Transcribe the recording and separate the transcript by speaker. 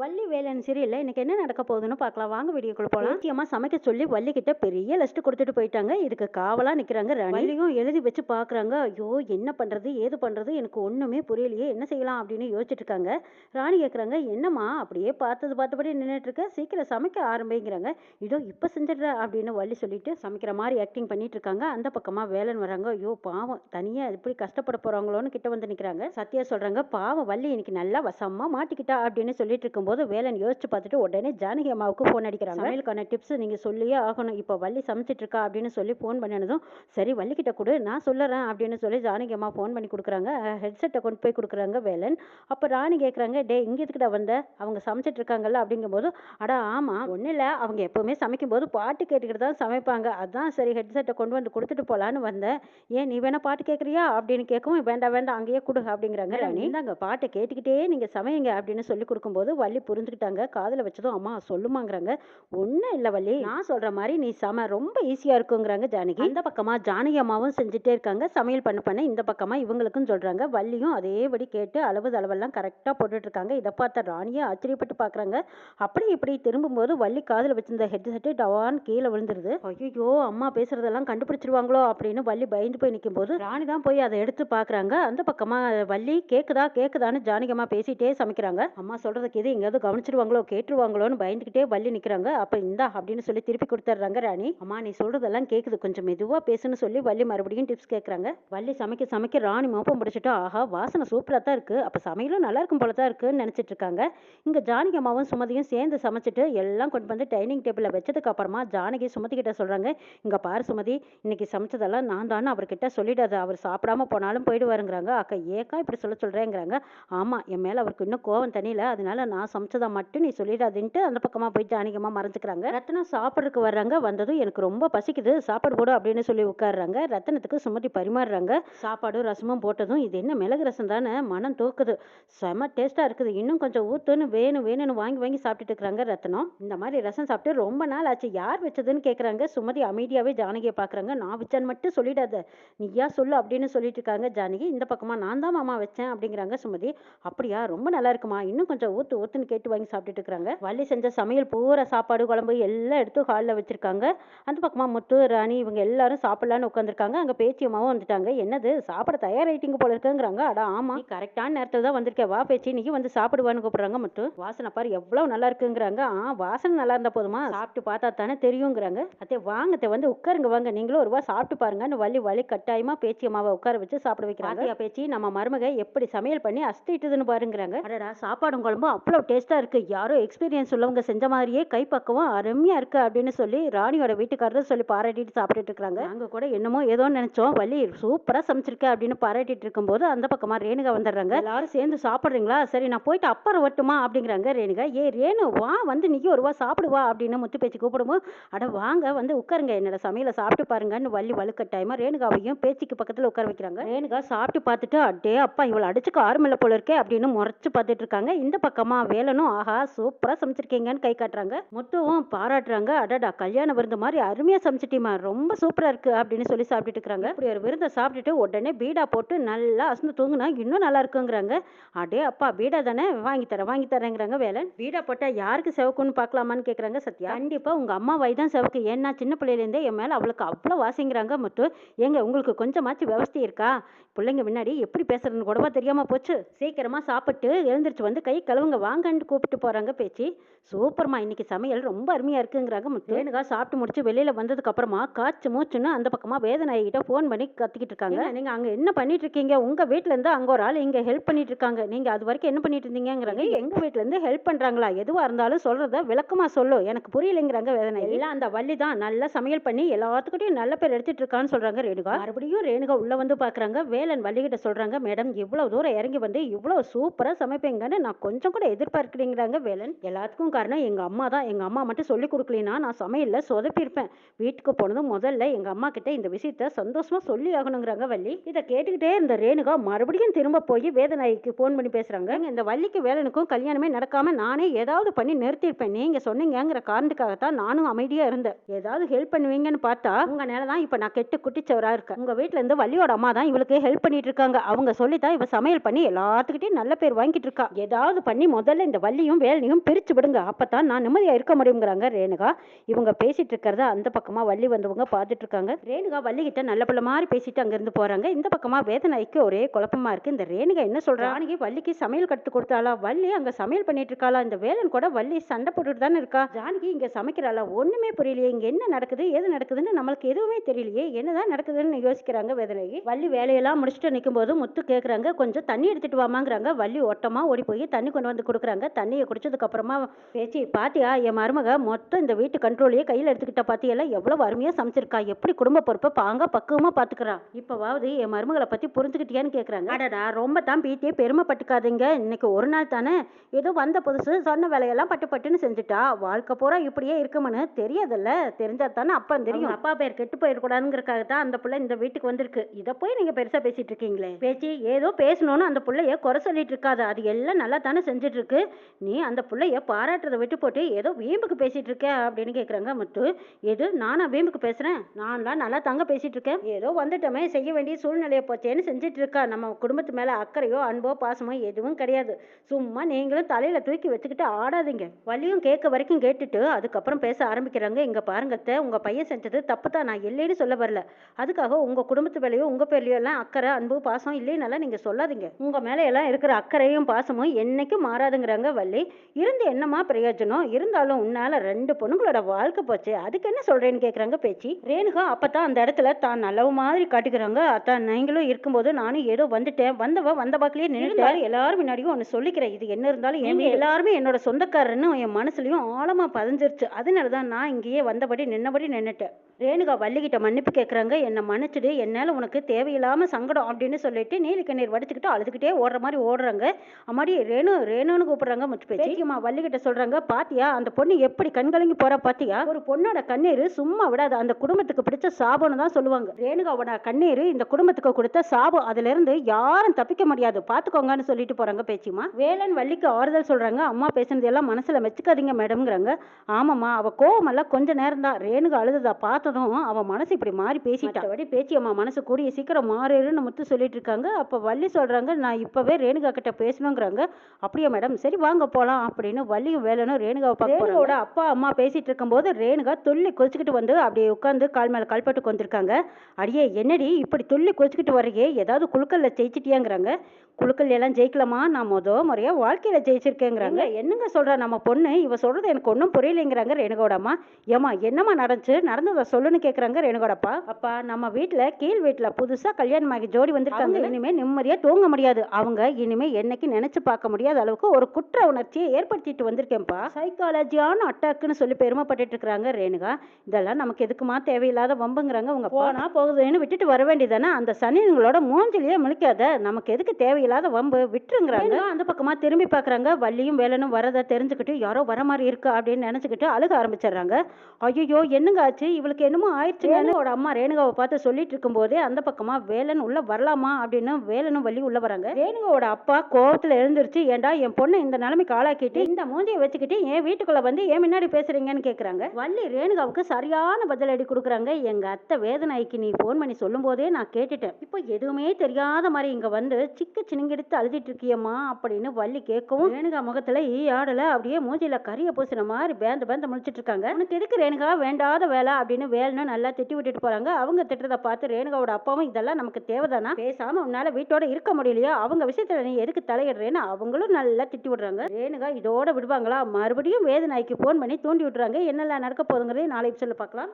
Speaker 1: வள்ளி வேலன் சீரியல்ல இன்னைக்கு என்ன நடக்க போகுதுன்னு பார்க்கலாம். வாங்க வீடியோக்குள்ள போலாம். முக்கியமா சமைக்க சொல்லி வள்ளி கிட்ட பெரிய லிஸ்ட் கொடுத்துட்டு போயிட்டாங்க. இதுக்கு காவலா நிக்கிறாங்க ராணி வள்ளியும் எழுதி வச்சு பாக்குறாங்க ஐயோ என்ன பண்றது ஏது பண்றது எனக்கு ஒண்ணுமே புரியலையே என்ன செய்யலாம் அப்படின்னு யோசிச்சுட்டு இருக்காங்க. ராணி கேக்குறாங்க என்னம்மா அப்படியே பார்த்தது பார்த்தபடி இருக்க? சீக்கிரம் சமைக்க ஆரம்பிங்கிறாங்க. இதோ இப்ப செஞ்சிடுற அப்படின்னு வள்ளி சொல்லிட்டு சமைக்கிற மாதிரி ஆக்டிங் பண்ணிட்டு இருக்காங்க. அந்த பக்கமா வேலன் வராங்க. ஐயோ பாவம் தனியா எப்படி கஷ்டப்பட போறாங்களோன்னு கிட்ட வந்து நிக்கிறாங்க. சத்யா சொல்றாங்க பாவம் வள்ளி இன்னைக்கு நல்லா வசமா மாட்டிக்கிட்டா அப்படின்னு சொல்லிட்டு இருக்கும்போது வேலன் யோசிச்சு பார்த்துட்டு உடனே ஜானகி அம்மாவுக்கு ஃபோன் அடிக்கிறாங்க. சமையலுக்கான டிப்ஸ் நீங்க சொல்லியே ஆகணும். இப்போ வள்ளி சமைச்சிட்டு இருக்கா அப்படின்னு சொல்லி ஃபோன் பண்ணினதும் சரி வள்ளி கிட்ட கொடு நான் சொல்லுறேன் அப்படின்னு சொல்லி ஜானகி அம்மா ஃபோன் பண்ணி கொடுக்குறாங்க. ஹெட்செட்டை கொண்டு போய் கொடுக்குறாங்க வேலன். அப்போ ராணி கேட்குறாங்க டே இங்கே எதுக்குடா வந்த? அவங்க சமைச்சிட்டு இருக்காங்கல்ல? அப்படிங்கும்போது அடா ஆமாம் ஒன்றும் இல்லை. அவங்க எப்போவுமே சமைக்கும்போது பாட்டு கேட்டுக்கிட்டு தான் சமைப்பாங்க. அதான் சரி ஹெட்செட்டை கொண்டு வந்து கொடுத்துட்டு போகலான்னு வந்தேன். ஏன் நீ வேணா பாட்டு கேட்குறியா அப்படின்னு கேட்கவும் வேண்டாம் வேண்டாம் அங்கேயே கொடு அப்படிங்கிறாங்க ராணி. இந்தாங்க பாட்டை கேட்டுக்கிட்டே நீங்கள் சமையுங்க அப்படின்னு சொல்லி கொடுக்கும்போது வள்ளி புரிஞ்சுக்கிட்டாங்க. காதில் வச்சதும் அம்மா சொல்லுமாங்கிறாங்க. ஒன்றும் இல்லை வள்ளி. நான் சொல்கிற மாதிரி நீ சம ரொம்ப ஈஸியாக இருக்குங்கிறாங்க ஜானகி. இந்த பக்கமாக ஜானகி அம்மாவும் செஞ்சுட்டே இருக்காங்க. சமையல் பண்ண பண்ண இந்த பக்கமாக இவங்களுக்கும் சொல்கிறாங்க வள்ளியும் அதேபடி கேட்டு அளவு அளவெல்லாம் கரெக்டாக போட்டுட்ருக்காங்க. இதை பார்த்த ராணியை ஆச்சரியப்பட்டு பார்க்குறாங்க அப்படி இப்படி திரும்பும்போது வள்ளி காதில் வச்சிருந்த ஹெட்செட்டு டவான் கீழே விழுந்துருது. ஐயோ அம்மா பேசுகிறதெல்லாம் கண்டுபிடிச்சிருவாங்களோ? அப்படின்னு வள்ளி பயந்து போய் நிற்கும்போது ராணி தான் போய் அதை எடுத்து பார்க்குறாங்க அந்த பக்கமாக வள்ளி கேட்குதா கேட்குதான்னு ஜானகி அம்மா பேசிட்டே சமைக்கிறாங்க. அம்மா சொல்கிறதுக்கு இது எங்கேயாவது கவனிச்சிருவாங்களோ கேட்டுருவாங்களோன்னு பயந்துக்கிட்டே வள்ளி நிற்கிறாங்க அப்போ இந்தா அப்படின்னு சொல்லி திருப்பி கொடுத்துட்றாங்க ராணி. அம்மா நீ சொல்கிறதெல்லாம் கேட்குது கொஞ்சம் மெதுவாக பேசுன்னு சொல்லி வள்ளி மறுபடியும் டிப்ஸ் கேட்குறாங்க வள்ளி சமைக்க சமைக்க ராணி மோப்பம் பிடிச்சிட்டா ஆஹா வாசனை சூப்பராக தான் இருக்குது அப்போ சமையலும் நல்லா இருக்கும் போல தான் இருக்குன்னு நினச்சிட்டு இருக்காங்க. இங்கே ஜானகி அம்மாவும் சுமதியும் சேர்ந்து சமைச்சிட்டு எல்லாம் கொண்டு வந்து டைனிங் டேபிளில் வச்சதுக்கு அப்புறமா ஜானகி சுமதி கிட்ட சொல்கிறாங்க இங்கே பாரு சுமதி இன்னைக்கு சமைச்சதெல்லாம் நான் தானே அவர்கிட்ட சொல்லிடாது. அவர் சாப்பிடாம போனாலும் போயிடுவாருங்கிறாங்க. அக்கா ஏக்கா இப்படி சொல்ல சொல்கிறேங்கிறாங்க ஆமாம் என் மேலே அவருக்கு இன்னும் கோவம் தனியில். அதனால நான் சமைச்சதை மட்டும் நீ சொல்லிடாதுன்ட்டு அந்த பக்கமாக போய் ஜானகியமாக மறைஞ்சிக்கிறாங்க ரத்னம் சாப்பிட்றதுக்கு வர்றாங்க. வந்ததும் எனக்கு ரொம்ப பசிக்குது. சாப்பாடு போடு அப்படின்னு சொல்லி உட்காடுறாங்க ரத்தனத்துக்கு சுமதி பரிமாறுறாங்க. சாப்பாடும் ரசமும் போட்டதும் இது என்ன மிளகு ரசம் தானே மனம் தூக்குது. செம டேஸ்ட்டாக இருக்குது. இன்னும் கொஞ்சம் ஊற்றுன்னு வேணும் வேணும்னு வாங்கி வாங்கி சாப்பிட்டுட்டு இருக்கிறாங்க ரத்னம். இந்த மாதிரி ரசம் சாப்பிட்டு ரொம்ப நாள் ஆச்சு. யார் வச்சதுன்னு கேட்குறாங்க சுமதி அமைதியாகவே ஜானகியை பார்க்குறாங்க நான் வச்சேன்னு மட்டும் சொல்லிடாத. நீயா சொல்லு அப்படின்னு சொல்லிட்டு இருக்காங்க ஜானகி. இந்த பக்கமாக நான் தான் மாமா வச்சேன் அப்படிங்கிறாங்க சுமதி. அப்படியா? ரொம்ப நல்லா இருக்குமா? இன்னும் கொஞ்சம் ஊத்து ஊத்துன்னு கேட்டு வாங்கி சாப்பிட்டுட்டு இருக்காங்க வள்ளி செஞ்ச சமையல் பூரா சாப்பாடு குழம்பு எல்லாம் எடுத்து ஹாலில் வச்சிருக்காங்க. அந்த பக்கமா முத்து ராணி இவங்க எல்லாரும் சாப்பிடலான்னு உட்காந்துருக்காங்க அங்கே பேச்சியம்மாவும் வந்துட்டாங்க. என்னது? சாப்பிட தயாராயிட்டீங்க போல இருக்குங்கிறாங்க. அடா ஆமா. நீ கரெக்டான நேரத்தில் தான் வந்திருக்கேன் வா பேச்சி நீ வந்து சாப்பிடுவான்னு கூப்பிடுறாங்க முத்து. வாசனை பாரு எவ்வளவு நல்லா இருக்குங்கிறாங்க. ஆ வாசனை நல்லா இருந்தா போதுமா? சாப்பிட்டு பார்த்தா தானே தெரியுங்கிறாங்க. அதே வாங்க வந்து உட்காருங்க வாங்க. நீங்களும் ஒரு ரூபா சாப்பிட்டு பாருங்கன்னு வள்ளி வழி கட்டாயமா பேச்சியம்மாவை உட்கார வச்சு சாப்பிட வைக்கிறாங்க. பேச்சி நம்ம மருமக எப்படி சமையல் பண்ணி அஸ்திட்டுதுன்னு பாருங்கிறாங்க. அடடா சாப்பாடும் குழம்பும் அவ்வளோ டேஸ்ட்டாக இருக்குது யாரோ எக்ஸ்பீரியன்ஸ் உள்ளவங்க செஞ்ச மாதிரியே கைப்பக்குவம் அருமையாக இருக்குது அப்படின்னு சொல்லி ராணியோட வீட்டுக்காரர் சொல்லி பாராட்டிட்டு சாப்பிட்டுட்டு இருக்கிறாங்க அங்கே கூட என்னமோ ஏதோ நினச்சோம். வள்ளி சூப்பராக சமைச்சிருக்க அப்படின்னு பாராட்டிட்டு இருக்கும்போது அந்த பக்கமாக ரேணுகா வந்துடுறாங்க. எல்லாரும் சேர்ந்து சாப்பிட்றீங்களா? சரி நான் போயிட்டு அப்புறம் வரட்டுமா? அப்படிங்கிறாங்க ரேணுகா. ஏ ரேணு வா. வந்து நீ ஒரு வா சாப்பிடுவா. அப்படின்னு முத்து பேச்சு கூப்பிடும்போது அட வாங்க வந்து உட்காருங்க. என்னோட சமையலை சாப்பிட்டு பாருங்கன்னு வள்ளி வலுக்கட்டாயமாக ரேணுகாவையும் பேச்சுக்கு பக்கத்தில் உட்கார வைக்கிறாங்க. ரேணுகா சாப்பிட்டு பார்த்துட்டு அடே அப்பா இவளை அடிச்சுக்க ஆறுமில்ல போல இருக்கே அப்படின்னு முறைச்சு பார்த்துட்டு இருக்காங்க. இந்த பக்கமாக வேலனும் ஆஹா சூப்பரா சமைச்சிருக்கீங்கன்னு கை காட்டுறாங்க. முத்துவும் பாராட்டுறாங்க. அடடா கல்யாண விருந்து மாதிரி அருமையா சமைச்சிட்டிமா ரொம்ப சூப்பரா இருக்கு அப்படின்னு சொல்லி சாப்பிட்டுட்டு இருக்காங்க இப்படி ஒரு விருந்தை சாப்பிட்டுட்டு உடனே பீடா போட்டு நல்லா அசந்து தூங்குனா இன்னும் நல்லா இருக்குங்கிறாங்க. அடே அப்பா பீடா தானே? வாங்கி தரேன் வாங்கி தரேங்கிறாங்க வேலன். பீடா போட்டா யாருக்கு செவக்குன்னு பார்க்கலாமான்னு கேட்குறாங்க சத்யா. கண்டிப்பா உங்க அம்மா தான் செவக்கு. ஏன்னா சின்ன பிள்ளையிலேருந்தே என் மேல அவளுக்கு அவ்வளோ வாசிங்கிறாங்க முத்து. ஏங்க உங்களுக்கு கொஞ்சமாச்சும் விவஸ்தை இருக்கா? பிள்ளைங்க முன்னாடி எப்படி பேசுறதுன்னு கூடவா தெரியாம போச்சு. சீக்கிரமா சாப்பிட்டு எழுந்திரிச்சு வந்து கை கழுவுங்க. வாங்கன்னு கூப்பிட்டு போறாங்க பேச்சு. சூப்பர்மா இன்னைக்கு சமையல் ரொம்ப அருமையா இருக்குங்கிறாங்க ரேணுகா சாப்பிட்டு முடிச்சு வெளியில வந்ததுக்கு அப்புறமா காய்ச்சி மூச்சுன்னு அந்த பக்கமா வேதநாயகி கிட்ட ஃபோன் பண்ணி கத்திக்கிட்டு இருக்காங்க. "ஏங்க, நீங்க அங்க என்ன பண்ணிட்டு இருக்கீங்க? உங்க வீட்ல இருந்து அங்க ஒரு ஆள் இங்க ஹெல்ப் பண்ணிட்டு இருக்காங்க. நீங்க அது வரைக்கும் என்ன பண்ணிட்டு இருந்தீங்கங்கிறாங்க. எங்க வீட்ல இருந்து ஹெல்ப் பண்றாங்களா? எதுவா இருந்தாலும் சொல்றத விளக்கமா சொல்லு. எனக்கு புரியலைங்கிறாங்க வேதநாயகி. எல்லாம் அந்த வள்ளி தான். நல்லா சமையல் பண்ணி எல்லாத்துக்கிட்டையும் நல்ல பேர் எடுத்துட்டு இருக்கான்னு சொல்றாங்க ரேணுகா. மறுபடியும் ரேணுகா உள்ள வந்து பாக்குறாங்க. வேலன் வள்ளிகிட்ட சொல்றாங்க மேடம் இவ்வளவு தூரம் இறங்கி வந்து இவ்வளவு சூப்பரா சமைப்பீங்கன்னு நான் கொஞ்சம் கூட இருக்கிறீங்கிறாங்க வேலன். எல்லாத்துக்கும் காரணம் எங்கள் அம்மா தான். எங்கள் அம்மா மட்டும் சொல்லி கொடுக்கலினா நான் சமையலில் சொதப்பியிருப்பேன். வீட்டுக்கு போனதும் முதல்ல எங்கள் அம்மா கிட்ட இந்த விஷயத்த சந்தோஷமாக சொல்லி ஆகணுங்கிறாங்க வள்ளி. இதை கேட்டுக்கிட்டே இருந்த ரேணுகா மறுபடியும் திரும்ப போய் வேதநாய்க்கு ஃபோன் பண்ணி பேசுகிறாங்க இந்த வள்ளிக்கு வேலனுக்கும் கல்யாணமே நடக்காமல் நானே ஏதாவது பண்ணி நிறுத்தியிருப்பேன். நீங்கள் சொன்னீங்கங்கிற காரணத்துக்காகத்தான் நானும் அமைதியாக இருந்தேன். ஏதாவது ஹெல்ப் பண்ணுவீங்கன்னு பார்த்தா உங்கள் நேரம் தான் இப்போ நான் கெட்டு குட்டிச்சவராக இருக்கேன். உங்கள் வீட்டிலேருந்து இருந்து வள்ளியோட அம்மா தான் இவளுக்கு ஹெல்ப் பண்ணிட்டு இருக்காங்க. அவங்க சொல்லி தான் இவ சமையல் பண்ணி எல்லாத்துக்கிட்டையும் நல்ல பேர் வாங்கிட்டு இருக்கா. ஏதாவது பண்ணி முதல்ல முதல்ல இந்த வள்ளியும் வேலையும் பிரிச்சு விடுங்க. அப்பதான் நான் நிம்மதியா இருக்க முடியுங்கிறாங்க ரேணுகா. இவங்க பேசிட்டு இருக்கிறத அந்த பக்கமா வள்ளி வந்தவங்க பார்த்துட்டு இருக்காங்க. ரேணுகா வள்ளி கிட்ட நல்ல பிள்ளை மாதிரி பேசிட்டு அங்கேருந்து போறாங்க. இந்த பக்கமா வேதனைக்கு ஒரே குழப்பமா இருக்கு. இந்த ரேணுகா என்ன சொல்கிறா அன்னைக்கு வள்ளிக்கு சமையல் கற்றுக் கொடுத்தாளா? வள்ளி அங்க சமையல் பண்ணிட்டு இருக்காளா? இந்த வேலன் கூட வள்ளி சண்டை போட்டுட்டு தானே இருக்கா? ஜானகி இங்க சமைக்கிறாளா? ஒண்ணுமே புரியலையே. இங்கே என்ன நடக்குது? எது நடக்குதுன்னு நம்மளுக்கு எதுவுமே தெரியலையே. என்னதான் நடக்குதுன்னு யோசிக்கிறாங்க வேதனைக்கு வள்ளி வேலையெல்லாம் முடிச்சுட்டு நிற்கும் போது முத்து கேட்குறாங்க கொஞ்சம் தண்ணி எடுத்துட்டு வாமாங்கிறாங்க. வள்ளி ஓட்டமாக ஓடி போய் தண்ணி கொண்டு வந்து கொடுக்குறாங்க. தண்ணியை குடிச்சதுக்கு அப்புறமா பேச்சு பாத்தியா என் மருமக மொத்தம் இந்த வீட்டு கண்ட்ரோலையே கையில் எடுத்துக்கிட்ட பாத்தியெல்லாம் எவ்வளவு வறுமையாக சமைச்சிருக்கா? எப்படி குடும்ப பொறுப்பை பாங்க பக்குவமா பாத்துக்கிறா? இப்போவாவது என் மருமகளை பற்றி புரிஞ்சுக்கிட்டியான்னு கேட்குறாங்க அடடா ரொம்ப தான் பீட்டியே பெருமைப்பட்டுக்காதீங்க. இன்னைக்கு ஒரு நாள் தானே? ஏதோ வந்த புதுசு சொன்ன வேலையெல்லாம் பட்டு பட்டுன்னு செஞ்சுட்டா? வாழ்க்கை பூரா இப்படியே இருக்கும்னு தெரியாதுல்ல? தெரிஞ்சா தானே அப்பா தெரியும். அப்பா பேர் கெட்டு போயிடக்கூடாதுங்கிறக்காக தான் அந்த பிள்ளை இந்த வீட்டுக்கு வந்திருக்கு. இதை போய் நீங்கள் பெருசாக பேசிட்டு இருக்கீங்களே? பேச்சு ஏதோ பேசணும்னு அந்த பிள்ளைய குறை சொல்லிட்டு இருக்காது. அது எல்லாம் நல்லா தானே செஞ்சுட்டு இருக்கு. நீ அந்த பிள்ளைய பாராட்டுறதை விட்டு போட்டு ஏதோ வீம்புக்கு பேசிட்டு இருக்க அப்படின்னு கேட்குறாங்க முத்து. எது நானா வீம்புக்கு பேசுறேன்? நான்லாம் நல்லா தாங்க பேசிட்டு இருக்கேன் ஏதோ வந்துட்டோமே செய்ய வேண்டிய சூழ்நிலையை போச்சேன்னு செஞ்சுட்டு இருக்கா நம்ம குடும்பத்து மேல அக்கறையோ அன்போ பாசமோ எதுவும் கிடையாது. சும்மா நீங்களும் தலையில தூக்கி வச்சுக்கிட்டு ஆடாதீங்க. வலியும் கேட்க வரைக்கும் கேட்டுட்டு அதுக்கப்புறம் பேச ஆரம்பிக்கிறாங்க. இங்க பாருங்க அத்தை, உங்க பையன் செஞ்சது தப்பு தான் நான் இல்லைன்னு சொல்ல வரல. அதுக்காக உங்க குடும்பத்து மேலேயோ உங்க பேர்லயோ எல்லாம் அக்கறை அன்பு பாசம் இல்லைன்னால நீங்க சொல்லாதீங்க. உங்க மேலே எல்லாம் இருக்கிற அக்கறையும் பாசமும் என்னைக்கும் மாறாதுங்கிறாங்க வள்ளி இருந்து என்னமா பிரயோஜனம்? இருந்தாலும் உன்னால ரெண்டு பொண்ணுங்களோட வாழ்க்கை போச்சு அதுக்கு என்ன சொல்றேன்னு கேக்குறாங்க பேச்சு. ரேணுகா அப்பதான் அந்த இடத்துல தான் நல்லவு மாதிரி காட்டுக்கிறாங்க. அத்தான் நீங்களும் இருக்கும்போது நானும் ஏதோ வந்துட்டேன். வந்தவ வந்த பாக்கிலேயே நின்றுட்டாரு எல்லாரும் முன்னாடியும் ஒன்னு சொல்லிக்கிறேன். இது என்ன இருந்தாலும் என் எல்லாருமே என்னோட சொந்தக்காரன்னு என் மனசுலயும் ஆழமா பதிஞ்சிருச்சு. அதனாலதான் நான் இங்கேயே வந்தபடி நின்னபடி நின்னுட்டேன். ரேணுகா வள்ளிக்கிட்ட மன்னிப்பு கேக்குறாங்க. என்னை மன்னிச்சிடு. என்னால உனக்கு தேவையில்லாம சங்கடம் அப்படின்னு சொல்லிட்டு நீலி கண்ணீர் வடிச்சுக்கிட்டு அழுதுகிட்டே ஓடுற மாதிரி ஓடுறாங்க. அம்மாடி ரேணு ரேணுன்னு கூப்பிடுறாங்க முச்சு பேச்சியம்மா வள்ளிக்கிட்ட சொல்றாங்க பாத்தியா அந்த பொண்ணு எப்படி கண்கலங்கி போற பாத்தியா? ஒரு பொண்ணோட கண்ணீர் சும்மா விடாது அந்த குடும்பத்துக்கு பிடிச்ச சாபம்னு தான் சொல்லுவாங்க. ரேணுகாவோட கண்ணீர் இந்த குடும்பத்துக்கு கொடுத்த சாபம். அதுல இருந்து யாரும் தப்பிக்க முடியாது. பாத்துக்கோங்கன்னு சொல்லிட்டு போறாங்க பேச்சியம்மா வேலன் வள்ளிக்கு ஆறுதல் சொல்றாங்க. அம்மா பேசுனது எல்லாம் மனசுல வச்சுக்காதீங்க மேடம்ங்கிறாங்க. ஆமாம்மா அவ கோவமெல்லாம் கொஞ்ச நேரம் தான். ரேணுகா அழுதுதா பார்த்ததும் அவ மனசு இப்படி மாறி பேசிட்டா. அப்படி பேச்சியம்மா மனசு கூடிய சீக்கிரம் மாறிடுன்னு முத்து சொல்லிட்டு இருக்காங்க. அப்ப வள்ளி சொல்றாங்க நான் இப்பவே ரேணுகா கிட்ட பேசணுங்கிறாங்க. அப்படியா மேடம் சரி வாங்க போலாம் அப்படின்னு வள்ளியும் வேலனும் ரேணுகாவை பார்க்க ரேணுகாவோட அப்பா அம்மா பேசிட்டு இருக்கும்போது ரேணுகா துள்ளி கொதிச்சுக்கிட்டு வந்து அப்படியே உட்காந்து கால் மேல கால் போட்டு வந்திருக்காங்க அடியே என்னடி இப்படி துள்ளி கொதிச்சுக்கிட்டு வர்றீங்க? ஏதாவது குழுக்கல்ல ஜெயிச்சிட்டியாங்கிறாங்க. குழுக்கள் எல்லாம் ஜெயிக்கலாமா நான் முத முறையா வாழ்க்கையில ஜெயிச்சிருக்கேங்கிறாங்க. என்னங்க சொல்றா நம்ம பொண்ணு? இவ சொல்றது எனக்கு ஒன்றும் புரியலைங்கிறாங்க ரேணுகோட அம்மா ஏமா என்னம்மா நடந்துச்சு? நடந்ததை சொல்லுன்னு கேக்குறாங்க ரேணுகோட அப்பா. அப்பா நம்ம வீட்ல கீழ் வீட்ல புதுசா கல்யாணமாகி ஜோடி வந்திருக்காங்க. இனிமே நிம்மதியா தூங்க முடியாது. அவங்க இனிமே என்னைக்கு நினைச்சு பார்க்க முடியாத அளவுக்கு ஒரு குற்ற உணர்ச்சியை ஏற்படுத்திட்டு வந்திருக்கேன்ப்பா. சைக்காலஜியான அட்டாக்குன்னு சொல்லி பெருமைப்பட்டுட்டு இருக்காங்க ரேணுகா. இதெல்லாம் நமக்கு எதுக்குமா தேவையில்லாத வம்புங்கிறாங்க. உங்க போனா போகுதுன்னு விட்டுட்டு வர வேண்டியதானே அந்த சனிங்களோட மூஞ்சிலேயே முழிக்காத. நமக்கு எதுக்கு தேவையில்லாத வம்பு விட்டுருங்கிறாங்க. அந்த பக்கமா திரும்பி பார்க்கறாங்க வள்ளியும் வேலனும் வரதை தெரிஞ்சுக்கிட்டு யாரோ வர மாதிரி இருக்கு அப்படின்னு நினைச்சுக்கிட்டு அழுக ஆரம்பிச்சிடுறாங்க. ஐயோ என்னங்க ஆச்சு? இவளுக்கு என்னமோ ஆயிடுச்சுன்னு அவட அம்மா ரேணுகாவை பார்த்து சொல்லிட்டு இருக்கும்போதே அந்த பக்கமா வேலன் உள்ள வரலாமா அப்படின்னு வேலனும் வள்ளி உள்ள வராங்க. ரேணுகாவோட அப்பா கோவத்துல எழுந்திருச்சு ஏன்டா என் பொண்ணை இந்த நிலைமைக்கு ஆளாக்கிட்டு இந்த மூஞ்சியை வச்சுக்கிட்டு என் வீட்டுக்குள்ள வந்து ஏன் முன்னாடி பேசுறீங்கன்னு கேக்குறாங்க. வள்ளி ரேணுகாவுக்கு சரியான பதிலடி கொடுக்குறாங்க. எங்க அத்தை வேதனாய்க்கு நீ ஃபோன் பண்ணி சொல்லும் போதே நான் கேட்டுட்டேன். இப்போ எதுவுமே தெரியாத மாதிரி இங்க வந்து சிக்கு சினுங்கெடுத்து அழுதிட்டு இருக்கியம்மா அப்படின்னு வள்ளி கேட்கவும் ரேணுகா முகத்துல ஈ ஆடல அப்படியே மூஞ்சியில கறியை பூசின மாதிரி பேந்த பேந்த முழிச்சிட்டு இருக்காங்க உனக்கு எதுக்கு ரேணுகா? வேண்டாத வேலை அப்படின்னு வேலைன்னு நல்லா திட்டி விட்டுட்டு போறாங்க. அவங்க திட்டுறத பார்த்து ரேணுகாவோட அப்பாவும் இதெல்லாம் நமக்கு தேவைதானா? பேசாம உன்னால வீட்டோட இருக்க முடியலையா? அவங்க விஷயத்துல நீ எதுக்கு தலையிடுறேன்னு அவங்களும் நல்லா திட்டி விடுறாங்க. ரேணுகா இதோட விடுவாங்களா? மறுபடியும் வேதனாய்க்கு ஃபோன் பண்ணி தூண்டி விட்டுறாங்க. என்னெல்லாம் நடக்க போதுங்கிறதையும் நாளைக்கு சொல்ல பார்க்கலாம்.